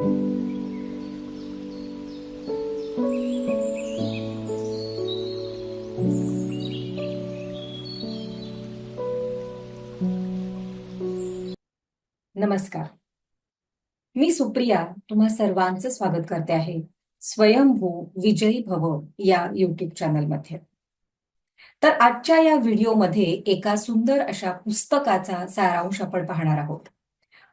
नमस्कार. मी सुप्रिया तुम्हा सर्वांचं स्वागत करते आहे. स्वयंभू विजयी भव या युट्यूब चॅनलमध्ये तर आजच्या या व्हिडिओमध्ये एका सुंदर अशा पुस्तकाचा सारांश आपण पाहणार आहोत.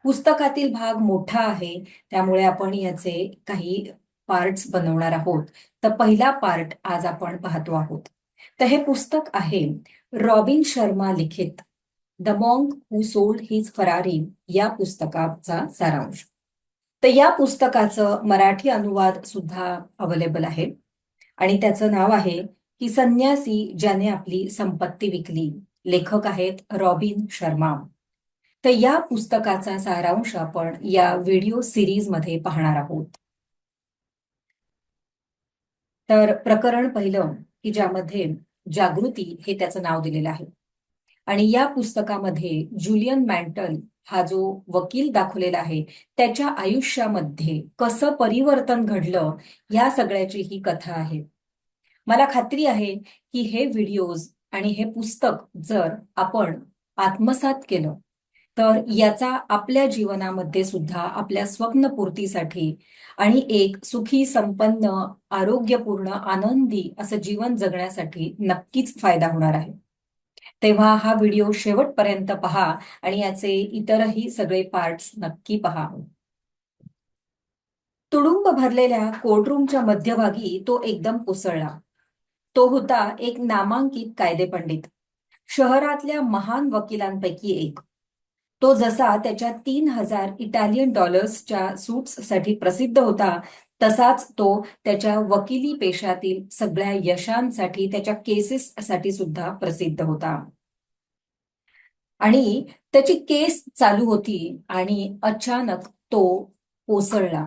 पुस्तकातील भाग मोठा आहे. त्यामुळे आपण याचे काही पार्ट्स बनवणार आहोत. तर पहिला पार्ट आज आपण पाहतो आहोत. तर हे पुस्तक आहे रॉबिन शर्मा लिखित the monk who sold his Ferrari या पुस्तकाचा सारांश. तर या पुस्तकाचं मराठी अनुवाद सुद्धा अवेलेबल आहे. आणि त्याचं नाव आहे की संन्यासी ज्याने आपली संपत्ती विकली. लेखक आहेत रॉबिन शर्मा. तर या पुस्तकाचा सारांश आपण या व्हिडिओ सिरीजमध्ये पाहणार आहोत. तर प्रकरण पहिलं की ज्यामध्ये जागृती हे त्याचं नाव दिलेलं आहे. आणि या पुस्तकामध्ये जुलियन मॅन्टल हा जो वकील दाखवलेला आहे त्याच्या आयुष्यामध्ये कसं परिवर्तन घडलं या सगळ्याची ही कथा आहे. मला खात्री आहे की हे व्हिडिओज आणि हे पुस्तक जर आपण आत्मसात केलं तर याचा आपल्या जीवनामध्ये सुद्धा आपल्या स्वप्नपूर्तीसाठी आणि एक सुखी संपन्न आरोग्यपूर्ण आनंदी असं जीवन जगण्यासाठी नक्कीच फायदा होणार आहे. तेव्हा हा व्हिडिओ शेवटपर्यंत पहा आणि याचे इतरही सगळे पार्ट्स नक्की पहा. तुडुंब भरलेल्या कोर्टरूमच्या मध्यभागी तो एकदम कोसळला. तो होता एक नामांकित कायदे पंडित शहरातल्या महान वकिलांपैकी एक. तो जसा त्याच्या तीन हजार इटालियन डॉलर्सच्या सूट्ससाठी प्रसिद्ध होता तसाच तो त्याच्या वकिली पेशातील सगळ्या यशांसाठी त्याच्या केसेससाठी सुद्धा प्रसिद्ध होता. आणि त्याची केस चालू होती आणि अचानक तो कोसळला.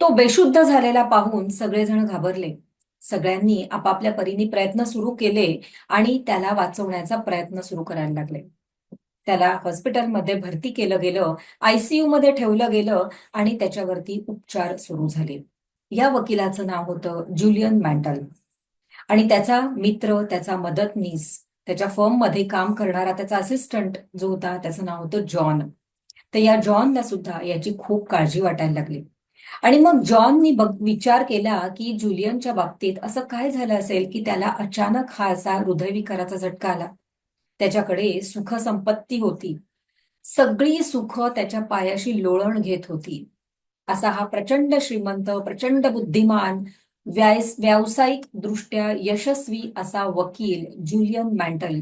तो बेशुद्ध झालेला पाहून सगळेजण घाबरले. सगळ्यांनी आपापल्या परीने प्रयत्न सुरू केले आणि त्याला वाचवण्याचा प्रयत्न सुरू करायला लागले. त्याला हॉस्पिटलमध्ये भरती केलं गेलं आयसीयू मध्ये ठेवलं गेलं आणि त्याच्यावरती उपचार सुरू झाले. या वकिलाचं नाव होतं जुलियन मॅन्टल. आणि त्याचा मित्र त्याचा मदतनीस त्याच्या फर्ममध्ये काम करणारा त्याचा असिस्टंट जो होता त्याचं नाव होतं जॉन. तर या जॉनला सुद्धा याची खूप काळजी वाटायला लागली. आणि मग जॉननी बघ विचार केला की जुलियनच्या बाबतीत असं काय झालं असेल की त्याला अचानक हा असा हृदयविकाराचा झटका आला? त्याच्याकडे सुख संपत्ती होती. सगळी सुख त्याच्या पायाशी लोळण घेत होती. असा हा प्रचंड श्रीमंत प्रचंड बुद्धिमान व्यावसायिक दृष्ट्या यशस्वी असा वकील जुलियन मॅन्टल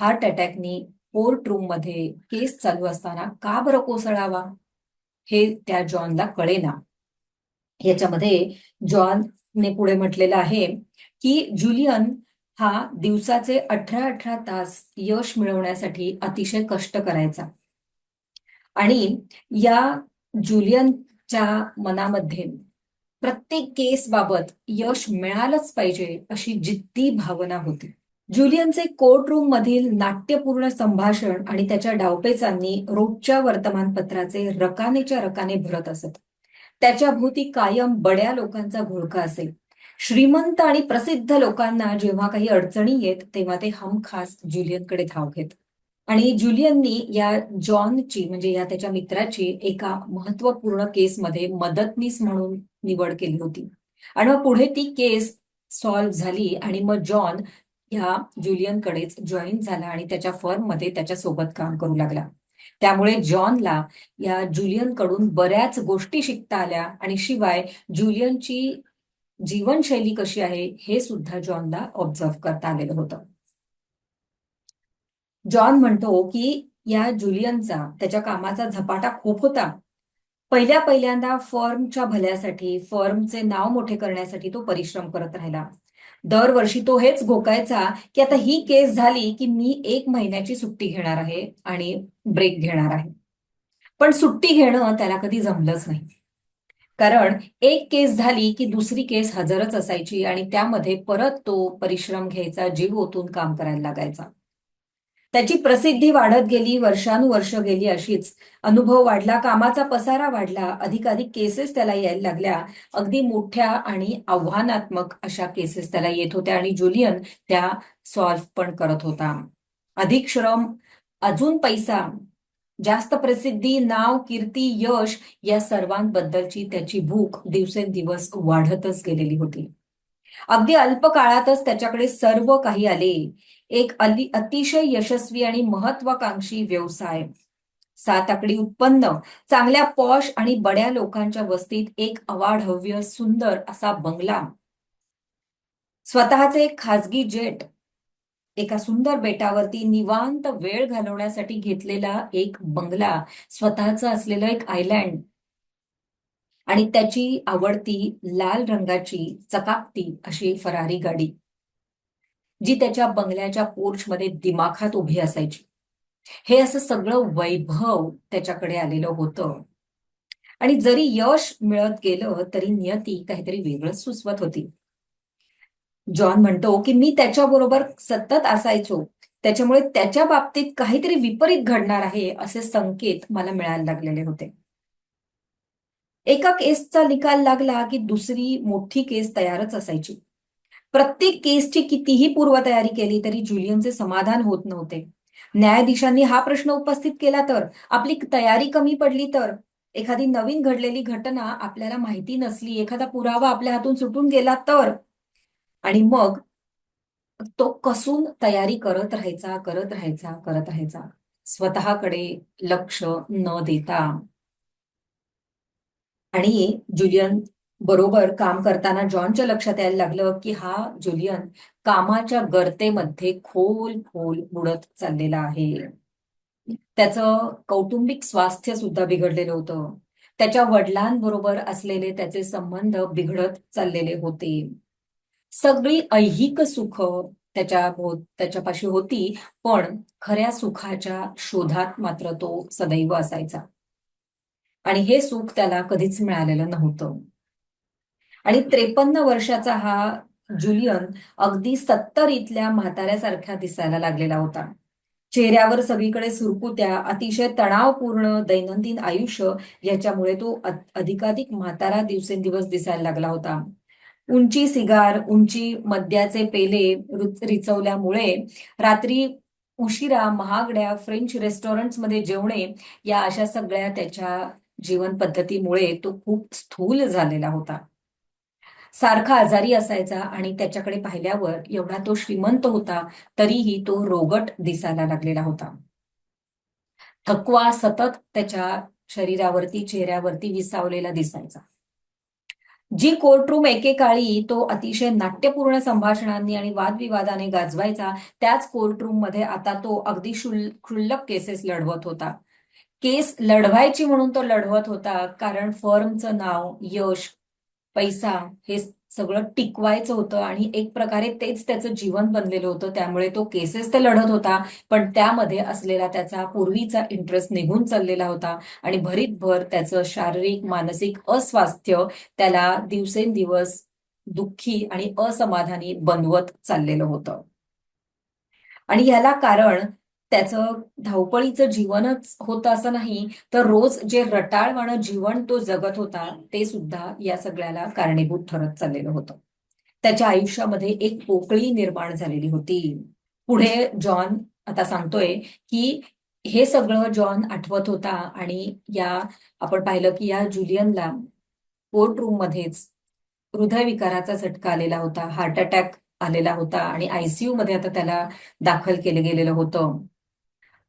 हार्ट अटॅकनी कोर्ट रूममध्ये केस चालू असताना का बरं कोसळावा? हे त्या जॉनला कळेना. याच्यामध्ये जॉनने पुढे म्हटलेलं आहे की जुलियन हा दिवसाचे अठरा अठरा तास यश मिळवण्यासाठी अतिशय कष्ट करायचा. आणि या जुलियनच्या मनामध्ये प्रत्येक केस बाबत यश मिळालंच पाहिजे अशी जिद्दी भावना होती. जुलियनचे कोर्ट रूम मधील नाट्यपूर्ण संभाषण आणि त्याच्या डावपेचांनी रोजच्या वर्तमानपत्राचे रकानेच्या रकाने भरत असत. त्याच्या भोवती कायम बड्या लोकांचा घोळका असेल. श्रीमंत आणि प्रसिद्ध लोकांना जेव्हा काही अडचणी येत तेव्हा ते हमखास जुलियनकडे धाव घेत. आणि जुलियननी या जॉनची म्हणजे या त्याच्या मित्राची एका महत्त्वपूर्ण केसमध्ये मदतनीस म्हणून निवड केली होती. आणि मग पुढे ती केस सॉल्व्ह झाली आणि मग जॉन ह्या जुलियनकडेच जॉईन झाला आणि त्याच्या फर्ममध्ये त्याच्या सोबत काम करू लागला. त्यामुळे जॉनला या जुलियनकडून बऱ्याच गोष्टी शिकता आल्या आणि शिवाय जुलियनची जीवनशैली कशी आहे हे सुद्धा जॉनला ऑब्झर्व करता आलेलं होतं. जॉन म्हणतो की या जुलियनचा त्याच्या कामाचा झपाटा खूप होता. पहिल्या पहिल्यांदा फर्मच्या भल्यासाठी फर्मचे नाव मोठे करण्यासाठी तो परिश्रम करत राहिला. दरवर्षी तो हेच घोकायचा की आता ही केस झाली की मी एक महिन्याची सुट्टी घेणार आहे आणि ब्रेक घेणार आहे. पण सुट्टी घेणं त्याला कधी जमलंच नाही. कारण एक केस झाली की दुसरी केस हजरच असायची आणि त्यामध्ये परत तो परिश्रम घ्यायचा जीव ओतून काम करायला लागायचा. त्याची प्रसिद्धी वाढत गेली वर्षानुवर्ष गेली अशीच. अनुभव वाढला कामाचा पसारा वाढला अधिकाधिक केसेस त्याला यायला लागल्या. अगदी मोठ्या आणि आव्हानात्मक अशा केसेस त्याला येत होत्या आणि जुलियन त्या सॉल्व्ह पण करत होता. अधिक श्रम अजून पैसा जास्त प्रसिद्धी नाव कीर्ती यश या सर्वांबद्दलची त्याची भूक दिवसेंदिवस वाढतच गेलेली होती. अगदी अल्प काळातच त्याच्याकडे सर्व काही आले. एक अली अतिशय यशस्वी आणि महत्वाकांक्षी व्यवसाय. सात आकडी उत्पन्न चांगल्या पॉश आणि बड्या लोकांच्या वस्तीत एक अवाढव्य सुंदर असा बंगला. स्वतःचे एक खासगी जेट एका सुंदर बेटावरती निवांत वेळ घालवण्यासाठी घेतलेला एक बंगला स्वतःचा असलेलं एक आयलँड आणि त्याची आवडती लाल रंगाची चकाकती अशी फरारी गाडी जी त्याच्या बंगल्याच्या पोर्चमध्ये दिमाखात उभी असायची. हे असं सगळं वैभव त्याच्याकडे आलेलं होतं. आणि जरी यश मिळत गेलं तरी नियती काहीतरी वेगळंच सुचवत होती. जॉन म्हणतो की मी त्याच्याबरोबर सतत असायचो. त्याच्यामुळे त्याच्या बाबतीत काहीतरी विपरीत घडणार आहे असे संकेत मला मिळायला लागलेले होते. एका केसचा निकाल लागला की दुसरी मोठी केस तयारच असायची. प्रत्येक केसची कितीही पूर्वतयारी केली तरी जुलियनचे समाधान होत नव्हते. न्यायाधीशांनी हा प्रश्न उपस्थित केला तर आपली तयारी कमी पडली तर एखादी नवीन घडलेली घटना आपल्याला माहिती नसली एखादा पुरावा आपल्या हातून सुटून गेला तर आणि मग तो कसून तयारी करत राहायचा करत राहायचा करत राहायचा. स्वतःकडे लक्ष न देता. आणि जुलियन बरोबर काम करताना जॉनच्या लक्षात यायला लागलं की हा जुलियन कामाच्या गर्तेमध्ये खोल खोल बुडत चाललेला आहे. त्याचं कौटुंबिक स्वास्थ्य सुद्धा बिघडलेलं होतं. त्याच्या वडिलांबरोबर असलेले त्याचे संबंध बिघडत चाललेले होते. सगळी ऐहिक सुख त्याच्या हो, त्याच्यापाशी होती पण खऱ्या सुखाच्या शोधात मात्र तो सदैव असायचा. आणि हे सुख त्याला कधीच मिळालेलं नव्हतं. आणि त्रेपन्न वर्षाचा हा जुलियन अगदी सत्तर इथल्या म्हाताऱ्यासारख्या दिसायला लागलेला होता. चेहऱ्यावर सगळीकडे सुरकुत्या अतिशय तणावपूर्ण दैनंदिन आयुष्य याच्यामुळे तो अधिकाधिक म्हातारा दिवसेंदिवस दिसायला लागला होता. उंची सिगार उंची मद्याचे पेले रिचवल्यामुळे रात्री उशिरा महागड्या फ्रेंच रेस्टॉरंट्समध्ये जेवणे या अशा सगळ्या त्याच्या जीवन पद्धतीमुळे तो खूप स्थूल झालेला होता. सारखा आजारी असायचा आणि त्याच्याकडे पाहिल्यावर एवढा तो श्रीमंत होता तरीही तो रोगट दिसायला लागलेला होता. थकवा सतत त्याच्या शरीरावरती चेहऱ्यावरती विसावलेला दिसायचा. जी कोर्टरूम एकेकाळी तो अतिशय नाट्यपूर्ण संभाषणांनी आणि वादविवादाने गाजवायचा त्याच कोर्टरूममध्ये आता तो अगदी क्षुल्लक केसेस लढवत होता. केस लढवायची म्हणून तो लढवत होता कारण फर्मचं नाव यश पैसा हे सगळं टिकवायचं होतं आणि एक प्रकारे तेच त्याचं जीवन बनलेलं होतं. त्यामुळे तो केसेस तर लढत होता पण त्यामध्ये असलेला त्याचा पूर्वीचा इंटरेस्ट निघून चाललेला होता आणि भरीत भर त्याचं शारीरिक मानसिक अस्वास्थ्य त्याला दिवसेंदिवस दुःखी आणि असमाधानी बनवत चाललेलं होतं. आणि ह्याला कारण त्याचं धावपळीचं जीवनच होतं असं नाही तर रोज जे रटाळवाणं जीवन तो जगत होता ते सुद्धा या सगळ्याला कारणीभूत ठरत चाललेलं होतं. त्याच्या आयुष्यामध्ये एक पोकळी निर्माण झालेली होती. पुढे जॉन आता सांगतोय की हे सगळं जॉन आठवत होता आणि या आपण पाहिलं की या जुलियनला कोर्ट रूम मध्येच हृदयविकाराचा झटका आलेला होता हार्ट अटॅक आलेला होता आणि आयसीयू मध्ये आता त्याला दाखल केलं गेलेलं होतं.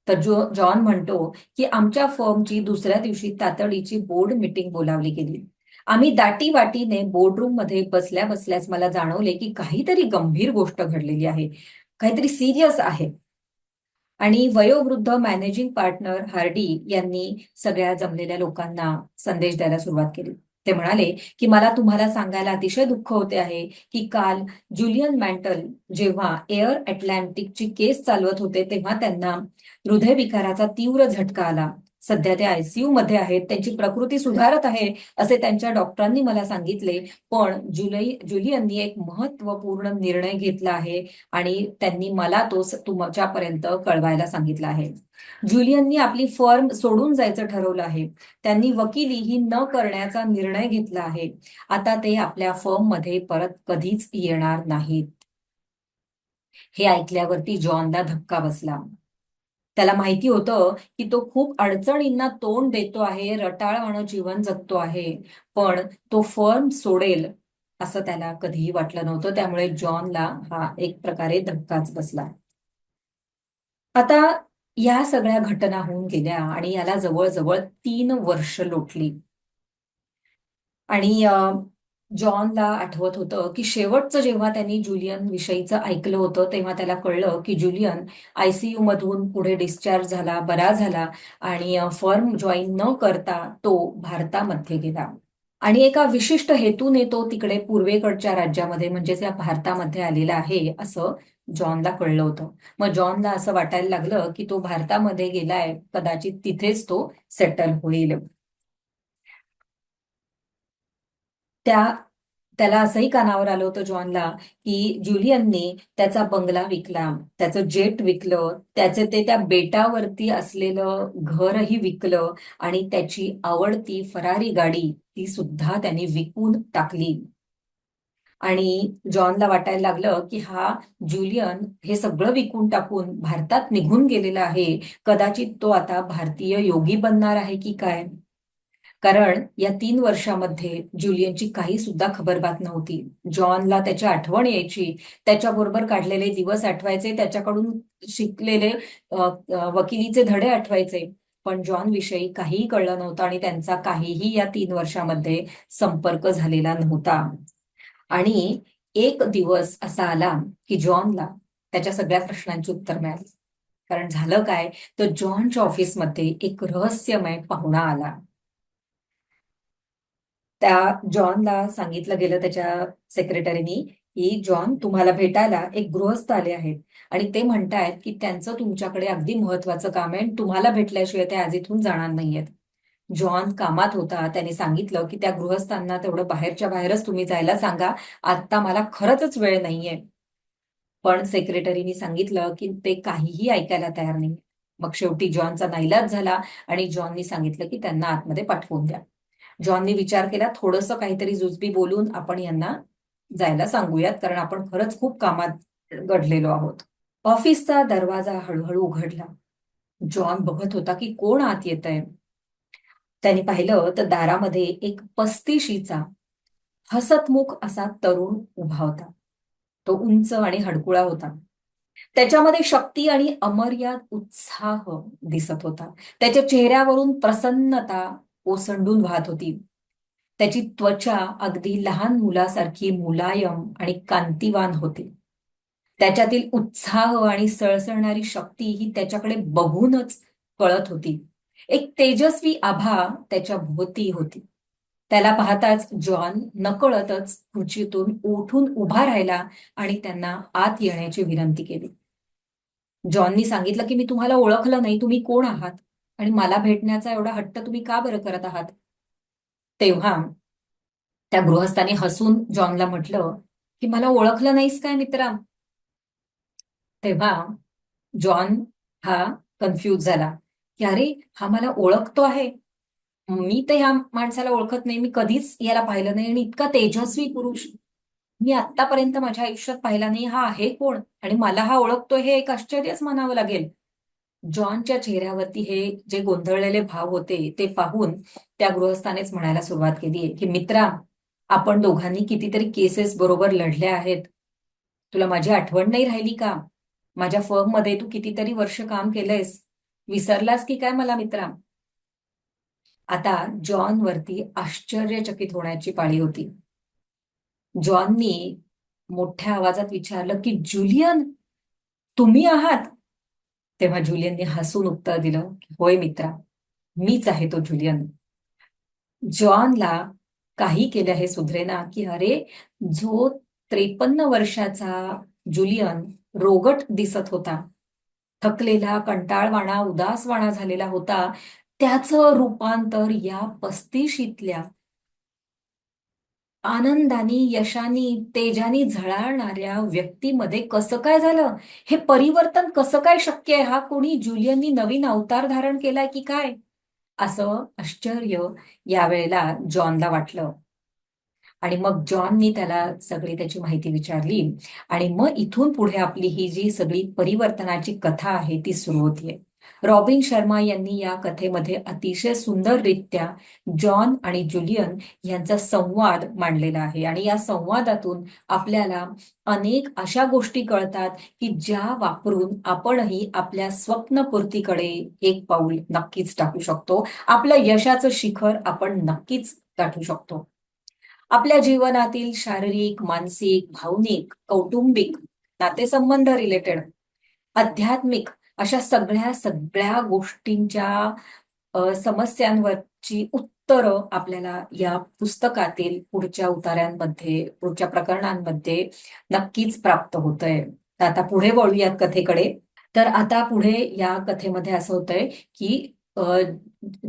तर जो जॉन म्हणतो की आमच्या फर्मची दुसऱ्या दिवशी तातडीची बोर्ड मीटिंग बोलावली गेली. आम्ही दाटी वाटीने बोर्डरूममध्ये बसल्या बसल्यास मला जाणवले की काहीतरी गंभीर गोष्ट घडलेली आहे. काहीतरी सिरियस आहे. आणि वयोवृद्ध मॅनेजिंग पार्टनर हार्डी यांनी सगळ्या जमलेल्या लोकांना संदेश द्यायला सुरुवात केली. ते म्हणाले की मला तुम्हाला सांगायला अतिशय दुःख होते आहे की काल जुलियन मॅन्टल जेव्हा एअर अटलांटिकची केस चालवत होते तेव्हा त्यांना हृदयविकाराचा तीव्र झटका आला. सध्या ते आयसीयू मध्ये आहेत. त्यांची प्रकृती सुधारत आहे असे त्यांच्या डॉक्टरांनी मला सांगितले. पण जुलै जुलियननी एक महत्त्वपूर्ण निर्णय घेतला आहे आणि त्यांनी मला तो तुमच्यापर्यंत कळवायला सांगितला आहे. जुलियननी आपली फर्म सोडून जायचं ठरवलं आहे. त्यांनी वकिली ही न करण्याचा निर्णय घेतला आहे. आता ते आपल्या फर्ममध्ये परत कधीच येणार नाहीत. हे ऐकल्यावरती जॉनला धक्का बसला. त्याला माहिती होतं की तो खूप अडचणींना तोंड देतो आहे रटाळवाणं जीवन जगतो आहे पण तो फर्म सोडेल असं त्याला कधीही वाटलं नव्हतं. त्यामुळे जॉनला हा एक प्रकारे धक्काच बसला. आता या सगळ्या घटना होऊन गेल्या आणि याला जवळजवळ तीन वर्ष लोटली. आणि जॉनला आठवत होतं की शेवटचं जेव्हा त्यांनी जुलियन विषयीचं ऐकलं होतं तेव्हा त्याला कळलं की जुलियन आयसीयू मधून पुढे डिस्चार्ज झाला बरा झाला आणि फर्म जॉईन न करता तो भारतामध्ये गेला. आणि एका विशिष्ट हेतूने तो तिकडे पूर्वेकडच्या राज्यामध्ये म्हणजेच या भारतामध्ये आलेला आहे असं जॉनला कळलं होतं. मग जॉनला असं वाटायला लागलं की तो भारतामध्ये गेलाय कदाचित तिथेच तो सेटल होईल. त्या त्याला असंही कानावर आलं होतं जॉनला की जुलियनने त्याचा बंगला विकला. त्याचं जेट विकलं. त्याचे ते त्या बेटावरती असलेलं घरही विकलं आणि त्याची आवडती फरारी गाडी ती सुद्धा त्याने विकून टाकली. आणि जॉनला वाटायला लागलं की हा जुलियन हे सगळं विकून टाकून भारतात निघून गेलेला आहे. कदाचित तो आता भारतीय योगी बनणार आहे की काय? कारण या तीन वर्षामध्ये जुलियनची काही सुद्धा खबरबात नव्हती. जॉनला त्याची आठवण यायची त्याच्याबरोबर काढलेले दिवस आठवायचे त्याच्याकडून शिकलेले वकिलीचे धडे आठवायचे. पण जॉन विषयी काहीही कळलं नव्हतं आणि त्यांचा काहीही या तीन वर्षामध्ये संपर्क झालेला नव्हता. आणि एक दिवस असा आला की जॉनला त्याच्या सगळ्या प्रश्नांची उत्तर मिळाली. कारण झालं काय? तर जॉनच्या ऑफिसमध्ये एक रहस्यमय पाहुणा आला. त्या जॉनला सांगितलं गेलं त्याच्या सेक्रेटरीनी की जॉन तुम्हाला भेटायला एक गृहस्थ आले आहेत. आणि ते म्हणतायत की त्यांचं तुमच्याकडे अगदी महत्वाचं काम आहे तुम्हाला भेटल्याशिवाय ते आज इथून जाणार नाहीयेत. जॉन कामात होता त्याने सांगितलं की त्या गृहस्थांना तेवढं बाहेरच्या बाहेरच तुम्ही जायला सांगा आता मला खरंच वेळ नाहीये. पण सेक्रेटरीनी सांगितलं की ते काहीही ऐकायला तयार नाही मग शेवटी जॉनचा नाईलाज झाला आणि जॉननी सांगितलं की त्यांना आतमध्ये पाठवून द्या. जॉननी विचार केला थोडंसं काहीतरी जुजबी बोलून आपण यांना जायला सांगूयात कारण आपण खरंच खूप कामात घडलेलो आहोत. ऑफिसचा दरवाजा हळूहळू उघडला. जॉन बघत होता की कोण आत येत आहे त्यांनी पाहिलं तर दारामध्ये एक पस्तीशीचा हसतमुख असा तरुण उभा होता. तो उंच आणि हडकुळा होता. त्याच्यामध्ये शक्ती आणि अमर्याद उत्साह दिसत होता. त्याच्या चेहऱ्यावरून प्रसन्नता ओसंडून वाहत होती. त्याची त्वचा अगदी लहान मुलासारखी मुलायम आणि कांतिवान होती. त्याच्यातील उत्साह आणि सळसळणारी शक्ती ही त्याच्याकडे बघूनच कळत होती. एक तेजस्वी आभा त्याच्या भोवती होती. त्याला पाहताच जॉन नकळतच खुर्चीतून उठून उभा राहिला आणि त्यांना आत येण्याची विनंती केली. जॉननी सांगितलं की मी तुम्हाला ओळखलं नाही तुम्ही कोण आहात? आणि मला भेटण्याचा एवढा हट्ट तुम्ही का बरं करत आहात? तेव्हा त्या गृहस्थाने हसून जॉनला म्हटलं की मला ओळखलं नाहीस काय मित्रा? तेव्हा जॉन हा कन्फ्यूज झाला की अरे हा मला ओळखतो आहे. मी तर ह्या माणसाला ओळखत नाही. मी कधीच याला पाहिलं नाही आणि इतका तेजस्वी पुरुष. मी आतापर्यंत माझ्या आयुष्यात पाहिला नाही हा आहे कोण आणि मला हा ओळखतो हे एक आश्चर्यच म्हणावं लागेल. जॉनच्या चेहऱ्यावरती हे जे गोंधळलेले भाव होते ते पाहून त्या गृहस्थानेच म्हणायला सुरुवात केली की मित्रा आपण दोघांनी कितीतरी केसेस बरोबर लढल्या आहेत. तुला माझी आठवण नाही राहिली का? माझ्या फर्ममध्ये तू कितीतरी वर्ष काम केलंयस. विसरलास की काय मला मित्रा? आता जॉन वरती आश्चर्यचकित होण्याची पाळी होती. जॉननी मोठ्या आवाजात विचारलं की जुलियन तुम्ही आहात? तेव्हा जुलियनने हसून उत्तर दिलं होय मित्रा मीच आहे तो जुलियन. जॉनला काही केलं हे सुधरेना की अरे जो त्रेपन्न वर्षाचा जुलियन रोगट दिसत होता थकलेला कंटाळवाणा उदासवाणा झालेला होता त्याचं रूपांतर या पस्तीशीतल्या आनंदानी यशानी तेजानी झळाळणाऱ्या व्यक्तीमध्ये कसं काय झालं? हे परिवर्तन कसं काय शक्य आहे? हा कोणी जुलियननी नवीन अवतार धारण केलाय की काय? असं आश्चर्य यावेळेला जॉनला वाटलं. आणि मग जॉननी त्याला सगळी त्याची माहिती विचारली आणि मग इथून पुढे आपली ही जी सगळी परिवर्तनाची कथा आहे ती सुरू होतीये. रॉबिन शर्मा यांनी या कथेमध्ये अतिशय सुंदररित्या जॉन आणि जुलियन यांचा संवाद मांडलेला आहे. आणि या संवादातून आपल्याला अनेक अशा गोष्टी कळतात की ज्या वापरून आपणही आपल्या स्वप्नपूर्तीकडे एक पाऊल नक्कीच टाकू शकतो. आपलं यशाचं शिखर आपण नक्कीच गाठू शकतो. आपल्या जीवनातील शारीरिक मानसिक भावनिक कौटुंबिक नातेसंबंध रिलेटेड आध्यात्मिक अशा सगळ्या सगळ्या गोष्टींच्या समस्यांवरची उत्तरं आपल्याला या पुस्तकातील पुढच्या उतार्यांमध्ये पुढच्या प्रकरणांमध्ये नक्कीच प्राप्त होत आहे आता पुढे वळूयात कथेकडे. तर आता पुढे या कथेमध्ये असं होतंय की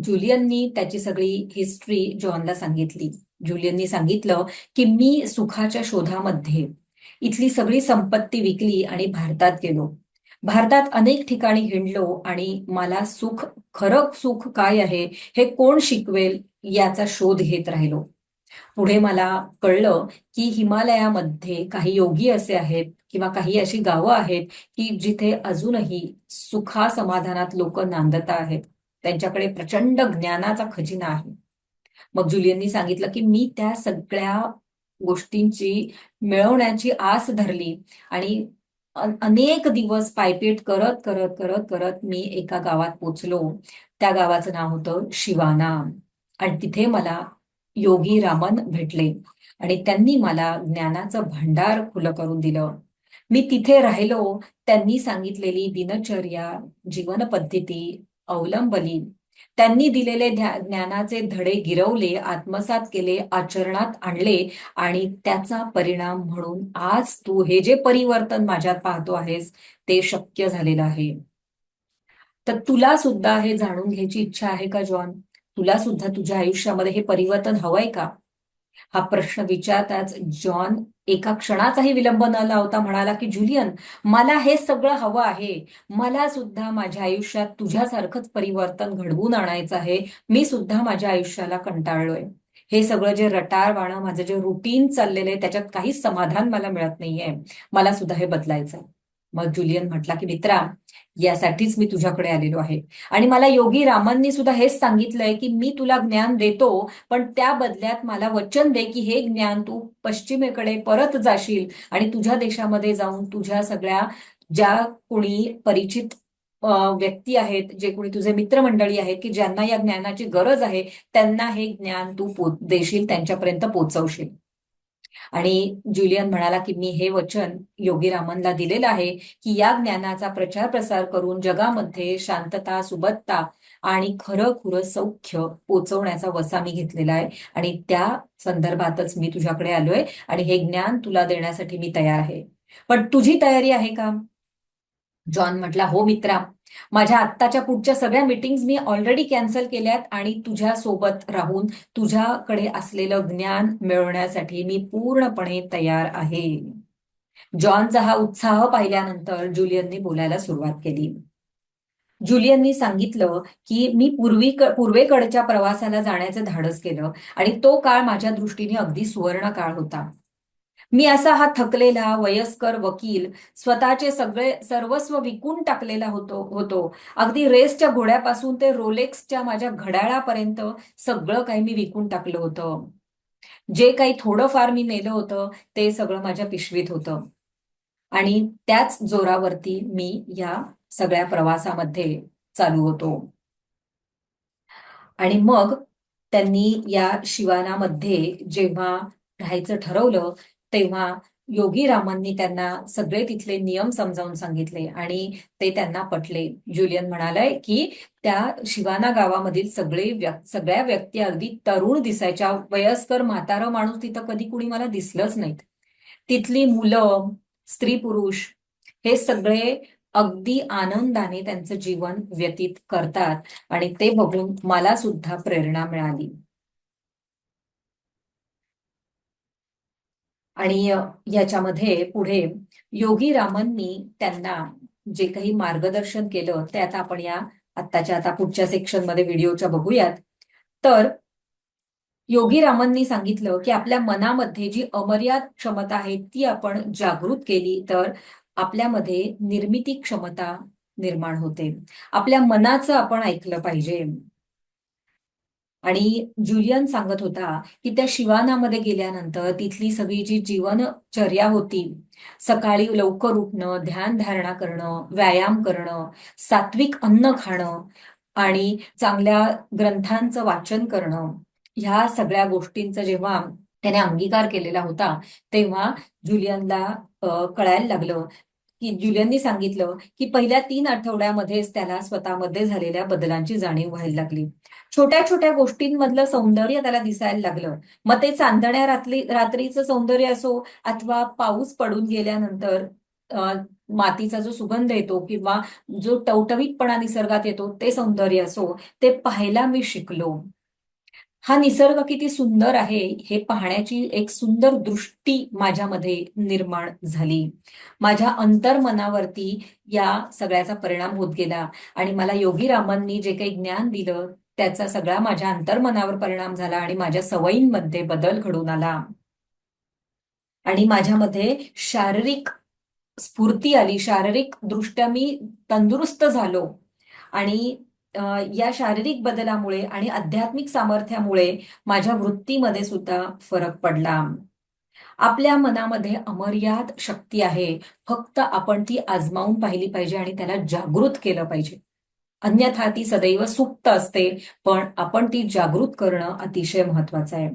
जुलियननी त्याची सगळी हिस्ट्री जॉनला सांगितली. जुलियननी सांगितलं की मी सुखाच्या शोधामध्ये इथली सगळी संपत्ती विकली आणि भारतात गेलो. भारतात अनेक ठिकाणी हिंडलो आणि मला सुख खरं सुख काय आहे हे कोण शिकवेल याचा शोध घेत राहिलो. पुढे मला कळलं की हिमालयामध्ये काही योगी असे आहेत किंवा काही अशी गावं आहेत की जिथे अजूनही सुखा समाधानात लोक नांदता आहेत. त्यांच्याकडे प्रचंड ज्ञानाचा खजिना आहे. मग जुलियननी सांगितलं की मी त्या सगळ्या गोष्टींची मिळवण्याची आस धरली आणि अनेक दिवस पायपीट करत करत करत करत मी एका गावात पोचलो. त्या गावाचं नाव होतं शिवाना. आणि तिथे मला योगी रामन भेटले. आणि त्यांनी मला ज्ञानाचं भांडार खुलं करून दिलं. मी तिथे राहिलो. त्यांनी सांगितलेली दिनचर्या जीवन पद्धती अवलंबली. त्यांनी दिलेले ज्ञानाचे धडे गिरवले आत्मसात केले आचरणात आणले आणि त्याचा परिणाम म्हणून आज तू हे जे परिवर्तन माझ्यात पाहतो आहेस ते शक्य झालेलं आहे. तर तुला सुद्धा हे जाणून घ्यायची इच्छा आहे का जॉन? तुला सुद्धा तुझ्या आयुष्यामध्ये हे परिवर्तन हवंय का? हा प्रश्न विचारताच जॉन एका क्षणाचाही विलंब न लावता म्हणाला की जुलियन मला हे सगळं हवं आहे. मला सुद्धा माझ्या आयुष्यात तुझ्यासारखंच परिवर्तन घडवून आणायचं आहे. मी सुद्धा माझ्या आयुष्याला कंटाळलोय. हे सगळं जे रटारवाणं माझं जे रुटीन चाललेलं आहे त्याच्यात काहीच समाधान मला मिळत नाहीये. मला सुद्धा हे बदलायचं आहे मग जुलियन म्हटला की मित्रा यासाठीच मी तुझ्याकडे आलेलो आहे. आणि मला योगी रामांनी सुद्धा हेच सांगितलंय की मी तुला ज्ञान देतो पण त्या बदल्यात मला वचन दे की हे ज्ञान तू पश्चिमेकडे परत जाशील आणि तुझ्या देशामध्ये जाऊन तुझ्या सगळ्या ज्या कोणी परिचित व्यक्ती आहेत जे कोणी तुझे मित्रमंडळी आहेत की ज्यांना या ज्ञानाची गरज आहे त्यांना हे ज्ञान तू देशील त्यांच्यापर्यंत पोचवशील आणि जुलियन म्हणाला की मी हे वचन योगी रामनला दिलेलं आहे की या ज्ञानाचा प्रचार प्रसार करून जगामध्ये शांतता सुबत्ता आणि खरं खुरं सौख्य पोचवण्याचा वसा मी घेतलेला आहे. आणि त्या संदर्भातच मी तुझ्याकडे आलोय आणि हे ज्ञान तुला देण्यासाठी मी तयार आहे. पण तुझी तयारी आहे का? जॉन म्हटला हो मित्रा माझ्या आत्ताच्या पुढच्या सगळ्या मीटिंग्स मी ऑलरेडी कॅन्सल केल्यात आणि तुझ्या सोबत राहून तुझ्याकडे असलेलं ज्ञान मिळवण्यासाठी मी पूर्णपणे तयार आहे. जॉनचा हा उत्साह पाहिल्यानंतर जुलियननी बोलायला सुरुवात केली. जुलियननी सांगितलं की मी पूर्वी पूर्वेकडच्या प्रवासाला जाण्याचं धाडस केलं आणि तो काळ माझ्या दृष्टीने अगदी सुवर्ण काळ होता. मी असा हा थकलेला वयस्कर वकील स्वतःचे सगळे सर्वस्व विकून टाकलेला होतो होतो. अगदी रेसच्या घोड्यापासून ते रोलेक्सच्या माझ्या घड्याळापर्यंत सगळं काही मी विकून टाकलं होतं. जे काही थोडंफार मी नेलं होतं ते सगळं माझ्या पिशवीत होतं. आणि त्याच जोरावरती मी या सगळ्या प्रवासामध्ये चालू होतो. आणि मग त्यांनी या शिवानामध्ये जेव्हा राहायचं ठरवलं तेव्हा योगी रामांनी त्यांना सगळे तिथले नियम समजावून सांगितले आणि ते त्यांना पटले. जुलियन म्हणालाय की त्या शिवाना गावामधील सगळे सगळ्या व्यक्ती अगदी तरुण दिसायच्या. वयस्कर म्हातारा माणूस तिथं कधी कुणी मला दिसलंच नाहीत. तिथली मुलं स्त्री पुरुष हे सगळे अगदी आनंदाने त्यांचं जीवन व्यतीत करतात आणि ते बघून मला सुद्धा प्रेरणा मिळाली. आणि याच्यामध्ये पुढे योगी रामननी त्यांना जे काही मार्गदर्शन केलं ते आता आपण या आत्ताच्या आता पुढच्या सेक्शनमध्ये व्हिडिओच्या बघूयात. तर योगी रामननी सांगितलं की आपल्या मनामध्ये जी अमर्याद क्षमता आहे ती आपण जागृत केली तर आपल्यामध्ये निर्मिती क्षमता निर्माण होते. आपल्या मनाचं आपण ऐकलं पाहिजे. आणि जुलियन सांगत होता की त्या शिवानामध्ये गेल्यानंतर तिथली सगळी जी जीवनचर्या होती सकाळी लवकर उठणं ध्यान धारणा करणं व्यायाम करणं सात्विक अन्न खाणं आणि चांगल्या ग्रंथांचं वाचन करणं ह्या सगळ्या गोष्टींचा जेव्हा त्याने अंगीकार केलेला होता तेव्हा जुलियनला कळायला लागलं की जुलियननी सांगितलं की पहिल्या तीन आठवड्यामध्येच त्याला स्वतःमध्ये झालेल्या बदलांची जाणीव व्हायला लागली. छोट्या छोट्या गोष्टींमधलं सौंदर्य त्याला दिसायला लागलं. मग ते चांदण्या रात्री रात्रीचं सौंदर्य असो अथवा पाऊस पडून गेल्यानंतर मातीचा जो सुगंध येतो किंवा जो टवटवीतपणा निसर्गात येतो ते सौंदर्य असो ते पाहायला मी शिकलो. हा निसर्ग किती सुंदर आहे हे पाहण्याची एक सुंदर दृष्टी माझ्यामध्ये निर्माण झाली. माझ्या अंतर्मनावरती या सगळ्याचा परिणाम होत गेला आणि मला योगी रामांनी जे काही ज्ञान दिलं त्याचा सगळा माझ्या अंतर्मनावर परिणाम झाला आणि माझ्या सवयींमध्ये बदल घडून आला. आणि माझ्यामध्ये शारीरिक स्फूर्ती आली शारीरिक दृष्ट्या मी तंदुरुस्त झालो आणि या शारीरिक बदलामुळे आणि आध्यात्मिक सामर्थ्यामुळे माझ्या वृत्तीमध्ये सुद्धा फरक पडला. आपल्या मनामध्ये अमर्याद शक्ती आहे. फक्त आपण ती आजमावून पाहिली पाहिजे आणि त्याला जागृत केलं पाहिजे. अन्यथा ती सदैव सुप्त असते पण आपण ती जागृत करणं अतिशय महत्वाचं आहे.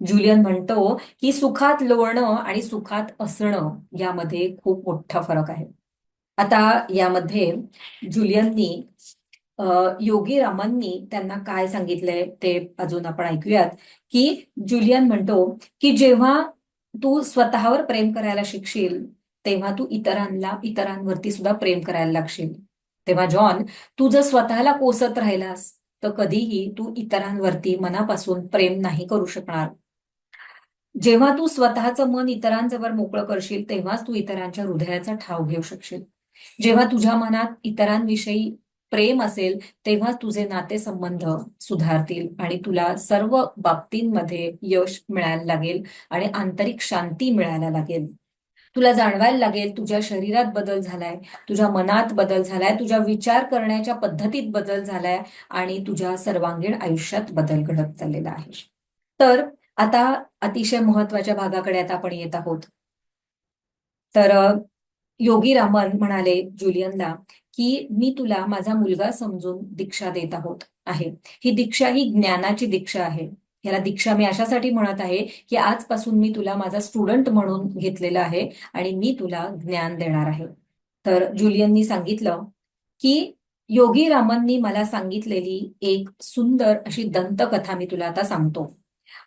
जुलियन म्हणतो की सुखात लोळणं आणि सुखात असणं यामध्ये खूप मोठा फरक आहे. आता यामध्ये जुलियननी योगी रामांनी त्यांना काय सांगितलंय ते अजून आपण ऐकूयात की जुलियन म्हणतो की जेव्हा तू स्वतःवर प्रेम करायला शिकशील तेव्हा तू इतरांना इतरांवरती सुद्धा प्रेम करायला लागशील. तेव्हा जॉन तू जर स्वतःला कोसत राहिलास तर कधीही तू इतरांवरती मनापासून प्रेम नाही करू शकणार. जेव्हा तू स्वतःचं मन इतरांजवळ मोकळं करशील तेव्हाच तू इतरांच्या हृदयाचा ठाव घेऊ शकशील. जेव्हा तुझ्या मनात इतरांविषयी प्रेम असेल तेव्हा तुझे नातेसंबंध सुधारतील आणि तुला सर्व बाबतींमध्ये यश मिळायला लागेल आणि आंतरिक शांती मिळायला लागेल. तुला जाणवायला लागेल तुझ्या शरीरात बदल झालाय तुझ्या मनात बदल झालाय तुझ्या विचार करण्याच्या पद्धतीत बदल झालाय आणि तुझ्या सर्वांगीण आयुष्यात बदल घडत चाललेला आहे. तर आता अतिशय महत्त्वाच्या भागाकडे आता आपण येत आहोत. तर योगी रामन म्हणाले जुलियनला की मी तुला माझा मुलगा समजून दीक्षा देत आहोत आहे. ही दीक्षा ही ज्ञानाची दीक्षा आहे. ह्याला दीक्षा मी अशासाठी म्हणत आहे की आजपासून मी तुला माझा स्टुडंट म्हणून घेतलेला आहे आणि मी तुला ज्ञान देणार आहे. तर जुलियननी सांगितलं की योगी रामननी मला सांगितलेली एक सुंदर अशी दंतकथा मी तुला आता सांगतो.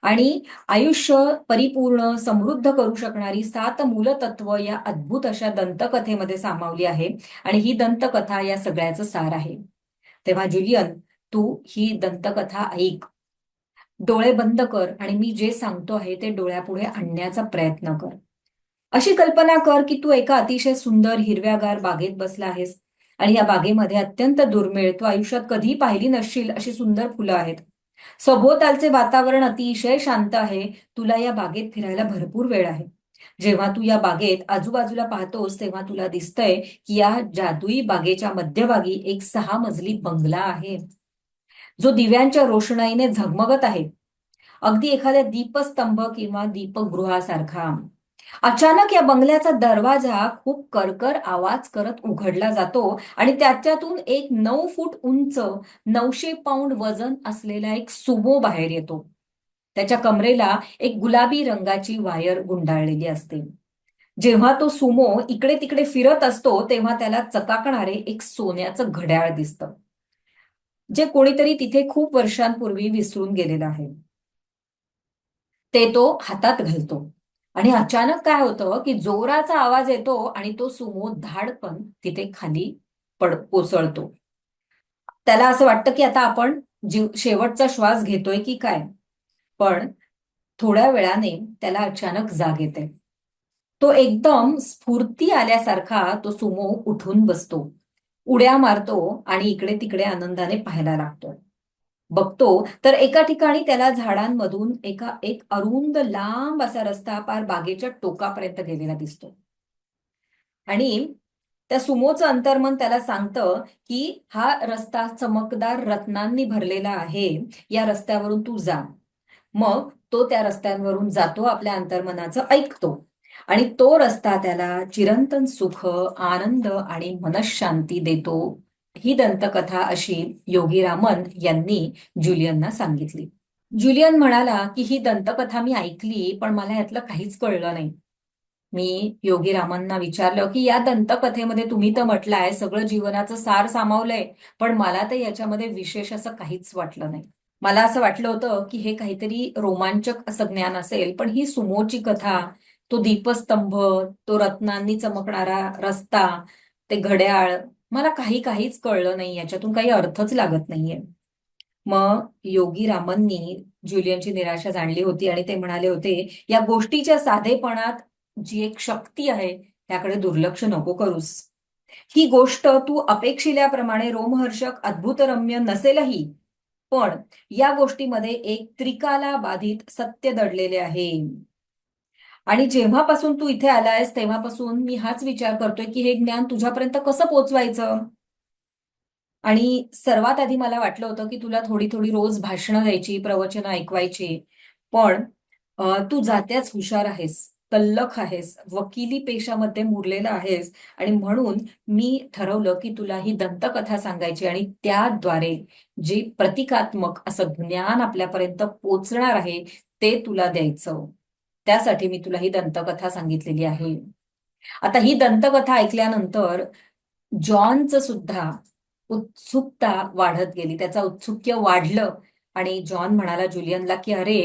आणि आयुष्य परिपूर्ण समृद्ध करू शकणारी सात मूलतत्व या अद्भुत अशा दंतकथेमध्ये सामावली आहे. आणि ही दंतकथा या सगळ्याचं सार आहे. तेव्हा जुलियन तू ही दंतकथा ऐक. डोळे बंद कर आणि मी जे सांगतो आहे ते डोळ्यापुढे आणण्याचा प्रयत्न कर. अशी कल्पना कर की तू एका अतिशय सुंदर हिरव्यागार बागेत बसला आहेस. आणि या बागेमध्ये अत्यंत दुर्मिळ तू आयुष्यात कधी पाहिली नसशील अशी सुंदर फुलं आहेत. सभोवतालचे वातावरण अतिशय शांत आहे. तुला या बागेत फिरायला भरपूर वेळ आहे. जेव्हा तू या बागेत आजूबाजूला पाहतोस तेव्हा तुला दिसतंय की या जादुई बागेच्या मध्यभागी एक सहा मजली बंगला आहे. जो दिव्यांच्या रोषणाईने झगमगत आहे. अगदी एखाद्या दीपस्तंभ किंवा दीपगृहासारखा. अचानक या बंगल्याचा दरवाजा खूप करकर आवाज करत उघडला जातो आणि त्याच्यातून एक नऊ फूट उंच नऊशे पाऊंड वजन असलेला एक सुमो बाहेर येतो. त्याच्या कमरेला एक गुलाबी रंगाची वायर गुंडाळलेली असते. जेव्हा तो सुमो इकडे तिकडे फिरत असतो तेव्हा त्याला चकाकणारे एक सोन्याचं घड्याळ दिसतं जे कोणीतरी तिथे खूप वर्षांपूर्वी विसरून गेलेलं आहे. ते तो हातात घालतो. आणि अचानक काय होतं की जोराचा आवाज येतो आणि तो सुमो पण तिथे खाली पड कोसळतो. त्याला असं वाटतं की आता आपण जीव शेवटचा श्वास घेतोय की काय? पण थोड्या वेळाने त्याला अचानक जाग येते. तो एकदम स्फूर्ती आल्यासारखा तो सुमो उठून बसतो. उड्या मारतो आणि इकडे तिकडे आनंदाने पाहायला लागतो. बघतो तर एका ठिकाणी त्याला झाडांमधून एका एक अरुंद लांब असा रस्ता पार बागेच्या टोकापर्यंत गेलेला दिसतो. आणि त्या सुमोचं अंतर्मन त्याला सांगतं की हा रस्ता चमकदार रत्नांनी भरलेला आहे या रस्त्यावरून तू जा. मग तो त्या रस्त्यांवरून जातो आपल्या अंतर्मनाचं ऐकतो. आणि तो रस्ता त्याला चिरंतन सुख आनंद आणि मनशांती देतो. ही दंतकथा अशी योगी रामन यांनी जुलियनना सांगितली. जुलियन म्हणाला की ही दंतकथा मी ऐकली पण मला यातलं काहीच कळलं नाही. मी योगी रामांना विचारलं की या दंतकथेमध्ये तुम्ही तर म्हटलंय सगळं जीवनाचं सार सामावलंय पण मला तर याच्यामध्ये विशेष असं काहीच वाटलं नाही. मला असं वाटलं होतं की हे काहीतरी रोमांचक असं ज्ञान असेल पण ही सुमोची कथा तो दीपस्तंभ तो रत्नांनी चमकणारा रस्ता ते घड्याळ मला काही काहीच कळलं नाही याच्यातून काही अर्थच लागत नाहीये. मग योगी रामांनी ज्युलियनची निराशा जाणली होती आणि ते म्हणाले होते या गोष्टीच्या साधेपणात जी एक शक्ती आहे त्याकडे दुर्लक्ष नको करूस. ही गोष्ट तू अपेक्षिल्याप्रमाणे रोमहर्षक अद्भुतरम्य नसेलही पण या गोष्टीमध्ये एक त्रिकाला बाधित सत्य दडलेले आहे. आणि जेव्हापासून तू इथे आलायस तेव्हापासून मी हाच विचार करतोय की हे ज्ञान तुझ्यापर्यंत कसं पोचवायचं? आणि सर्वात आधी मला वाटलं होतं की तुला थोडी थोडी रोज भाषणं द्यायची प्रवचनं ऐकवायची. पण तू जात्याच हुशार आहेस तल्लख आहेस वकिली पेशामध्ये मुरलेला आहेस आणि म्हणून मी ठरवलं की तुला ही दंतकथा सांगायची आणि त्याद्वारे जे प्रतिकात्मक असं ज्ञान आपल्यापर्यंत पोचणार आहे ते तुला द्यायचं. त्यासाठी मी तुला ही दंतकथा सांगितलेली आहे. आता ही दंतकथा ऐकल्यानंतर जॉनचं सुद्धा उत्सुकता वाढत गेली. त्याचा उत्सुक्य वाढलं आणि जॉन म्हणाला जुलियनला की अरे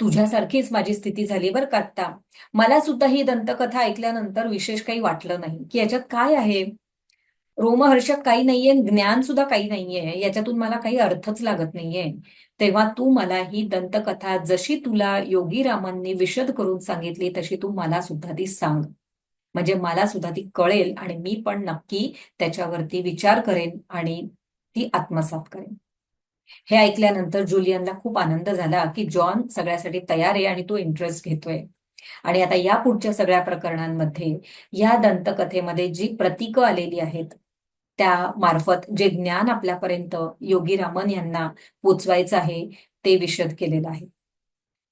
तुझ्यासारखीच माझी स्थिती झाली बरं का आता मला सुद्धा ही दंतकथा ऐकल्यानंतर विशेष काही वाटलं नाही. की याच्यात काय आहे? रोमहर्षक काही नाहीये ज्ञान सुद्धा काही नाहीये. याच्यातून मला काही अर्थच लागत नाहीये. तेव्हा तू मला ही दंतकथा जशी तुला योगी रामांनी विशद करून सांगितली तशी तू मला सुद्धा ती सांग. म्हणजे मला सुद्धा ती कळेल आणि मी पण नक्की त्याच्यावरती विचार करेन आणि ती आत्मसात करेन. हे ऐकल्यानंतर जुलियनला खूप आनंद झाला की जॉन सगळ्यासाठी तयार आहे आणि तो इंटरेस्ट घेतोय. आणि आता या पुढच्या सगळ्या प्रकरणांमध्ये या दंतकथेमध्ये जी प्रतीकं आलेली आहेत त्या मार्फत जे ज्ञान आपल्यापर्यंत योगी रामन यांना पोचवायचं आहे ते विशद केलेलं आहे.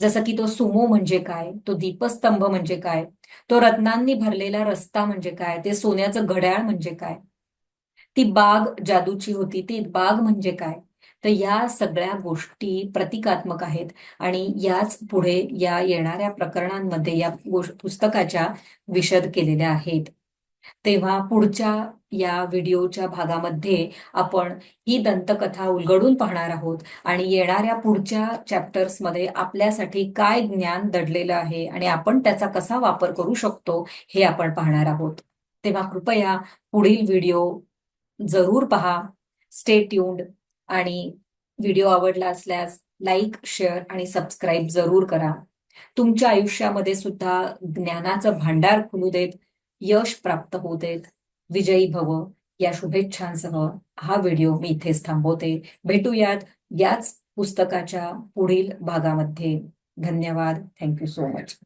जसं की तो सुमो म्हणजे काय तो दीपस्तंभ म्हणजे काय तो रत्नांनी भरलेला रस्ता म्हणजे काय ते सोन्याचं घड्याळ म्हणजे काय ती बाग जादूची होती ती बाग म्हणजे काय तर या सगळ्या गोष्टी प्रतिकात्मक आहेत. आणि याच पुढे या येणाऱ्या प्रकरणांमध्ये या पुस्तकाच्या विशद केलेल्या आहेत. तेव्हा पुढच्या या व्हिडिओच्या भागामध्ये आपण ही दंतकथा उलगडून पाहणार आहोत आणि येणाऱ्या पुढच्या चॅप्टर्समध्ये आपल्यासाठी काय ज्ञान दडलेलं आहे आणि आपण त्याचा कसा वापर करू शकतो हे आपण पाहणार आहोत. तेव्हा कृपया पुढील व्हिडिओ जरूर पहा. स्टे ट्यून्ड आणि व्हिडिओ आवडला असल्यास लाईक शेअर आणि सबस्क्राईब जरूर करा. तुमच्या आयुष्यामध्ये सुद्धा ज्ञानाचं भांडार खुलू देत यश प्राप्त होऊ देत. विजयी भव. या शुभेच्छांसह हा व्हिडिओ मी इथेच थांबवते. भेटूयात याच पुस्तकाच्या पुढील भागामध्ये. धन्यवाद. Thank you so much